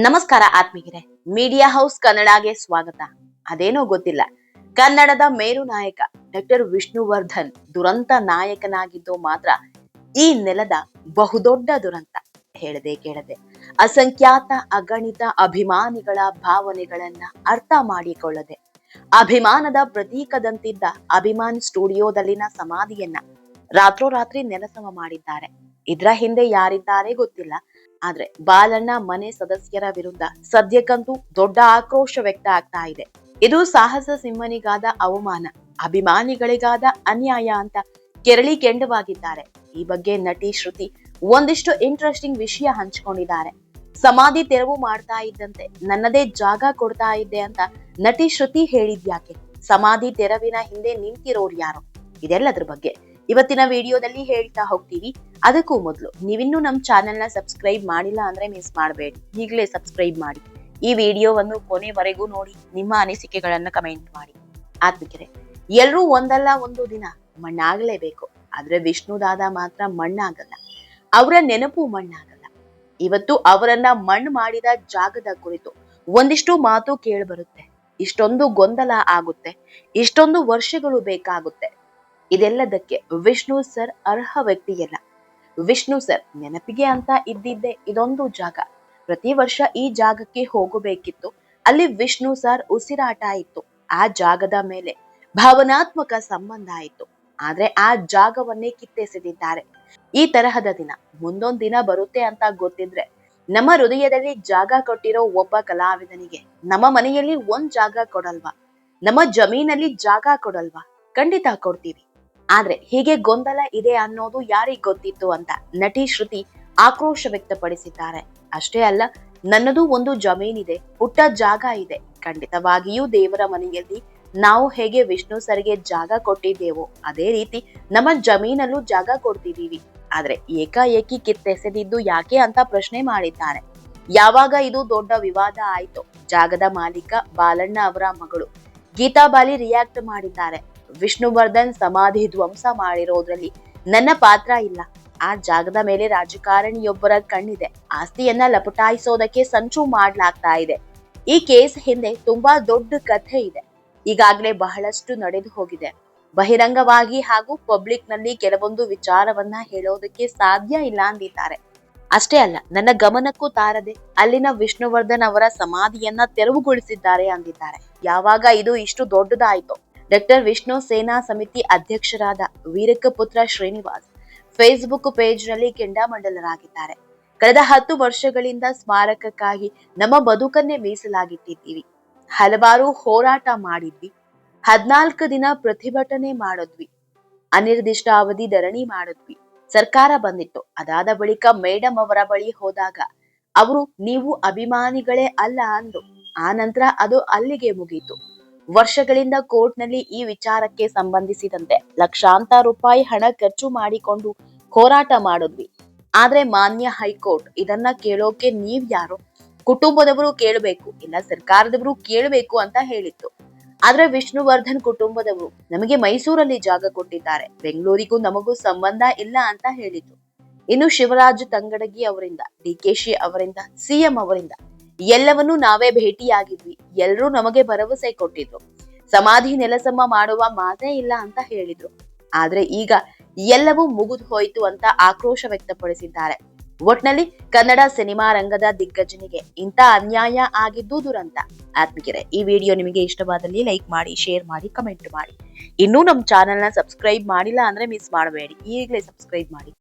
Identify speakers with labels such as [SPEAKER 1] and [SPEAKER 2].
[SPEAKER 1] ನಮಸ್ಕಾರ ಆತ್ಮೀಗಿರೆ media house ಕನ್ನಡಗೆ ಸ್ವಾಗತ. ಅದೇನೋ ಗೊತ್ತಿಲ್ಲ. ಕನ್ನಡದ ಮೇರು ನಾಯಕ ಡಾಕ್ಟರ್ ವಿಷ್ಣುವರ್ಧನ್ ದುರಂತ ನಾಯಕನಾಗಿದ್ದು ಮಾತ್ರ ಈ ನೆಲದ ಬಹುದೊಡ್ಡ ದುರಂತ. ಹೇಳದೆ ಕೇಳದೆ ಅಸಂಖ್ಯಾತ ಅಗಣಿತ ಅಭಿಮಾನಿಗಳ ಭಾವನೆಗಳನ್ನ ಅರ್ಥ ಮಾಡಿಕೊಳ್ಳದೆ ಅಭಿಮಾನದ ಪ್ರತೀಕದಂತಿದ್ದ ಅಭಿಮಾನ್ ಸ್ಟುಡಿಯೋದಲ್ಲಿನ ಸಮಾಧಿಯನ್ನ ರಾತ್ರೋರಾತ್ರಿ ನೆಲಸಮ ಮಾಡಿದ್ದಾರೆ. ಇದ್ರ ಹಿಂದೆ ಯಾರಿದ್ದಾರೆ ಗೊತ್ತಿಲ್ಲ. ಆದ್ರೆ ಬಾಲಣ್ಣ ಮನೆ ಸದಸ್ಯರ ವಿರುದ್ಧ ಸದ್ಯಕ್ಕಂತೂ ದೊಡ್ಡ ಆಕ್ರೋಶ ವ್ಯಕ್ತ ಆಗ್ತಾ ಇದೆ. ಇದು ಸಾಹಸ ಸಿಂಹನಿಗಾದ ಅವಮಾನ, ಅಭಿಮಾನಿಗಳಿಗಾದ ಅನ್ಯಾಯ ಅಂತ ಕೆರಳಿ ಕೆಂಡವಾಗಿದ್ದಾರೆ. ಈ ಬಗ್ಗೆ ನಟಿ ಶ್ರುತಿ ಒಂದಿಷ್ಟು ಇಂಟ್ರೆಸ್ಟಿಂಗ್ ವಿಷಯ ಹಂಚಿಕೊಂಡಿದ್ದಾರೆ. ಸಮಾಧಿ ತೆರವು ಮಾಡ್ತಾ ಇದ್ದಂತೆ ನನ್ನದೇ ಜಾಗ ಕೊಡ್ತಾ ಇದ್ದೆ ಅಂತ ನಟಿ ಶ್ರುತಿ ಹೇಳಿದ್ಯಾಕೆ? ಸಮಾಧಿ ತೆರವಿನ ಹಿಂದೆ ನಿಂತಿರೋರು ಯಾರು? ಇದೆಲ್ಲದ್ರ ಬಗ್ಗೆ ಇವತ್ತಿನ ವಿಡಿಯೋದಲ್ಲಿ ಹೇಳ್ತಾ ಹೋಗ್ತೀವಿ. ಅದಕ್ಕೂ ಮೊದಲು ನೀವಿನ್ನೂ ನಮ್ಮ ಚಾನೆಲ್ನ ಸಬ್ಸ್ಕ್ರೈಬ್ ಮಾಡಿಲ್ಲ ಅಂದ್ರೆ ಮಿಸ್ ಮಾಡಬೇಡಿ. ಈಗಲೇ ಸಬ್ಸ್ಕ್ರೈಬ್ ಮಾಡಿ. ಈ ವಿಡಿಯೋವನ್ನು ಕೊನೆವರೆಗೂ ನೋಡಿ, ನಿಮ್ಮ ಅನಿಸಿಕೆಗಳನ್ನು ಕಮೆಂಟ್ ಮಾಡಿ. ಆತ್ಮಿಕರೆ ಎಲ್ಲರೂ ಒಂದಲ್ಲ, ಒಂದು ದಿನ ಮಣ್ಣಾಗಲೇಬೇಕು. ಆದ್ರೆ ವಿಷ್ಣುದಾದ ಮಾತ್ರ ಮಣ್ಣಾಗಲ್ಲ. ಅವರ ನೆನಪು ಮಣ್ಣಾಗಲ್ಲ. ಇವತ್ತು ಅವರನ್ನ ಮಣ್ಣು ಮಾಡಿದ ಜಾಗದ ಕುರಿತು ಒಂದಿಷ್ಟು ಮಾತು ಕೇಳಿಬರುತ್ತೆ. ಇಷ್ಟೊಂದು ಗೊಂದಲ ಆಗುತ್ತೆ. ಇಷ್ಟೊಂದು ವರ್ಷಗಳು ಬೇಕಾಗುತ್ತೆ. ಇದೆಲ್ಲದಕ್ಕೆ ವಿಷ್ಣು ಸರ್ ಅರ್ಹ ವ್ಯಕ್ತಿಯಲ್ಲ. ವಿಷ್ಣು ಸರ್ ನೆನಪಿಗೆ ಅಂತ ಇದ್ದಿದ್ದೆ ಇದೊಂದು ಜಾಗ. ಪ್ರತಿ ವರ್ಷ ಈ ಜಾಗಕ್ಕೆ ಹೋಗಬೇಕಿತ್ತು. ಅಲ್ಲಿ ವಿಷ್ಣು ಸರ್ ಉಸಿರಾಟ ಇತ್ತು. ಆ ಜಾಗದ ಮೇಲೆ ಭಾವನಾತ್ಮಕ ಸಂಬಂಧ ಆಯಿತು ಆದ್ರೆ ಆ ಜಾಗವನ್ನೇ ಕಿತ್ತೆಸೆದಿದ್ದಾರೆ. ಈ ತರಹದ ದಿನ ಮುಂದೊಂದ್ ದಿನ ಬರುತ್ತೆ ಅಂತ ಗೊತ್ತಿದ್ರೆ ನಮ್ಮ ಹೃದಯದಲ್ಲಿ ಜಾಗ ಕೊಟ್ಟಿರೋ ಒಬ್ಬ ಕಲಾವಿದನಿಗೆ ನಮ್ಮ ಮನೆಯಲ್ಲಿ ಒಂದ್ ಜಾಗ ಕೊಡಲ್ವಾ? ನಮ್ಮ ಜಮೀನಲ್ಲಿ ಜಾಗ ಕೊಡಲ್ವಾ? ಖಂಡಿತ ಕೊಡ್ತೀವಿ. ಆದ್ರೆ ಹೀಗೆ ಗೊಂದಲ ಇದೆ ಅನ್ನೋದು ಯಾರಿಗ್ ಗೊತ್ತಿತ್ತು ಅಂತ ನಟಿ ಶ್ರುತಿ ಆಕ್ರೋಶ ವ್ಯಕ್ತಪಡಿಸಿದ್ದಾರೆ. ಅಷ್ಟೇ ಅಲ್ಲ, ನನ್ನದು ಒಂದು ಜಮೀನಿದೆ, ಪುಟ್ಟ ಜಾಗ ಇದೆ. ಖಂಡಿತವಾಗಿಯೂ ದೇವರ ಮನೆಯಲ್ಲಿ ನಾವು ಹೇಗೆ ವಿಷ್ಣು ಸರ್ಗೆ ಜಾಗ ಕೊಟ್ಟಿದ್ದೇವೋ, ಅದೇ ರೀತಿ ನಮ್ಮ ಜಮೀನಲ್ಲೂ ಜಾಗ ಕೊಡ್ತಿದ್ದೀವಿ. ಆದ್ರೆ ಏಕಾಏಕಿ ಕಿತ್ತೆಸೆದಿದ್ದು ಯಾಕೆ ಅಂತ ಪ್ರಶ್ನೆ ಮಾಡಿದ್ದಾರೆ. ಯಾವಾಗ ಇದು ದೊಡ್ಡ ವಿವಾದ ಆಯ್ತು, ಜಾಗದ ಮಾಲೀಕ ಬಾಲಣ್ಣ ಅವರ ಮಗಳು ಗೀತಾ ಬಾಲಿ ರಿಯಾಕ್ಟ್ ಮಾಡಿದ್ದಾರೆ. ವಿಷ್ಣುವರ್ಧನ್ ಸಮಾಧಿ ಧ್ವಂಸ ಮಾಡಿರೋದ್ರಲ್ಲಿ ನನ್ನ ಪಾತ್ರ ಇಲ್ಲ. ಆ ಜಾಗದ ಮೇಲೆ ರಾಜಕಾರಣಿಯೊಬ್ಬರ ಕಣ್ಣಿದೆ. ಆಸ್ತಿಯನ್ನ ಲಪಟಾಯಿಸೋದಕ್ಕೆ ಸಂಚು ಮಾಡ್ಲಾಗ್ತಾ ಇದೆ. ಈ ಕೇಸ್ ಹಿಂದೆ ತುಂಬಾ ದೊಡ್ಡ ಕಥೆ ಇದೆ. ಈಗಾಗಲೇ ಬಹಳಷ್ಟು ನಡೆದು ಹೋಗಿದೆ. ಬಹಿರಂಗವಾಗಿ ಹಾಗೂ ಪಬ್ಲಿಕ್ನಲ್ಲಿ ಕೆಲವೊಂದು ವಿಚಾರವನ್ನ ಹೇಳೋದಕ್ಕೆ ಸಾಧ್ಯ ಇಲ್ಲ ಅಂದಿದ್ದಾರೆ. ಅಷ್ಟೇ ಅಲ್ಲ, ನನ್ನ ಗಮನಕ್ಕೂ ತಾರದೆ ಅಲ್ಲಿನ ವಿಷ್ಣುವರ್ಧನ್ ಅವರ ಸಮಾಧಿಯನ್ನ ತೆರವುಗೊಳಿಸಿದ್ದಾರೆ ಅಂದಿದ್ದಾರೆ. ಯಾವಾಗ ಇದು ಇಷ್ಟು ದೊಡ್ಡದಾಯ್ತು. ಡಾಕ್ಟರ್ ವಿಷ್ಣು ಸೇನಾ ಸಮಿತಿ ಅಧ್ಯಕ್ಷರಾದ ವೀರಕ್ಕಪುತ್ರ ಶ್ರೀನಿವಾಸ್ ಫೇಸ್ಬುಕ್ ಪೇಜ್ನಲ್ಲಿ ಕೆಂಡಾಮಂಡಲರಾಗಿದ್ದಾರೆ. ಕಳೆದ ಹತ್ತು ವರ್ಷಗಳಿಂದ ಸ್ಮಾರಕಕ್ಕಾಗಿ ನಮ್ಮ ಬದುಕನ್ನೇ ಮೀಸಲಾಗಿಟ್ಟಿದ್ದೀವಿ. ಹಲವಾರು ಹೋರಾಟ ಮಾಡಿದ್ವಿ. ಹದ್ನಾಲ್ಕು ದಿನ ಪ್ರತಿಭಟನೆ ಮಾಡಿದ್ವಿ. ಅನಿರ್ದಿಷ್ಟ ಅವಧಿ ಧರಣಿ ಮಾಡಿದ್ವಿ. ಸರ್ಕಾರ ಬಂದಿತ್ತು. ಅದಾದ ಬಳಿಕ ಮೇಡಮ್ ಅವರ ಬಳಿ ಹೋದಾಗ, ಅವರು ನೀವು ಅಭಿಮಾನಿಗಳೇ ಅಲ್ಲ ಅಂದು. ಆ ನಂತರ ಅದು ಅಲ್ಲಿಗೆ ಮುಗೀತು. ವರ್ಷಗಳಿಂದ ಕೋರ್ಟ್ನಲ್ಲಿ ಈ ವಿಚಾರಕ್ಕೆ ಸಂಬಂಧಿಸಿದಂತೆ ಲಕ್ಷಾಂತರ ರೂಪಾಯಿ ಹಣ ಖರ್ಚು ಮಾಡಿಕೊಂಡು ಹೋರಾಟ ಮಾಡಿದ್ವಿ. ಆದ್ರೆ ಮಾನ್ಯ ಹೈಕೋರ್ಟ್ ಇದನ್ನ ಕೇಳೋಕೆ ನೀವ್ ಯಾರು? ಕುಟುಂಬದವರು ಕೇಳಬೇಕು, ಇಲ್ಲ ಸರ್ಕಾರದವರು ಕೇಳಬೇಕು ಅಂತ ಹೇಳಿತ್ತು. ಆದ್ರೆ ವಿಷ್ಣುವರ್ಧನ್ ಕುಟುಂಬದವರು ನಮಗೆ ಮೈಸೂರಲ್ಲಿ ಜಾಗ ಕೊಟ್ಟಿದ್ದಾರೆ, ಬೆಂಗಳೂರಿಗೂ ನಮಗೂ ಸಂಬಂಧ ಇಲ್ಲ ಅಂತ ಹೇಳಿದ್ರು. ಇನ್ನು ಶಿವರಾಜ್ ತಂಗಡಗಿ ಅವರಿಂದ, ಡಿ ಕೆ ಶಿ ಅವರಿಂದ ಸಿಎಂ ಅವರಿಂದ ಎಲ್ಲವನ್ನೂ ನಾವೇ ಭೇಟಿಯಾಗಿದ್ವಿ. ಎಲ್ಲರೂ ನಮಗೆ ಭರವಸೆ ಕೊಟ್ಟಿದ್ರು. ಸಮಾಧಿ ನೆಲಸಮ ಮಾಡುವ ಮಾತೇ ಇಲ್ಲ ಅಂತ ಹೇಳಿದ್ರು. ಆದ್ರೆ ಈಗ ಎಲ್ಲವೂ ಮುಗಿದು ಹೋಯಿತು ಅಂತ ಆಕ್ರೋಶ ವ್ಯಕ್ತಪಡಿಸಿದ್ದಾರೆ. ಒಟ್ನಲ್ಲಿ ಕನ್ನಡ ಸಿನಿಮಾ ರಂಗದ ದಿಗ್ಗಜನಿಗೆ ಇಂಥ ಅನ್ಯಾಯ ಆಗಿದ್ದು ದುರಂತ. ಆತ್ಮಿಕರೆ ಈ ವಿಡಿಯೋ ನಿಮಗೆ ಇಷ್ಟವಾದಲ್ಲಿ ಲೈಕ್ ಮಾಡಿ, ಶೇರ್ ಮಾಡಿ, ಕಮೆಂಟ್ ಮಾಡಿ. ಇನ್ನೂ ನಮ್ಮ ಚಾನೆಲ್ನ ಸಬ್ಸ್ಕ್ರೈಬ್ ಮಾಡಿಲ್ಲ ಅಂದ್ರೆ ಮಿಸ್ ಮಾಡಬೇಡಿ. ಈಗಲೇ ಸಬ್ಸ್ಕ್ರೈಬ್ ಮಾಡಿ.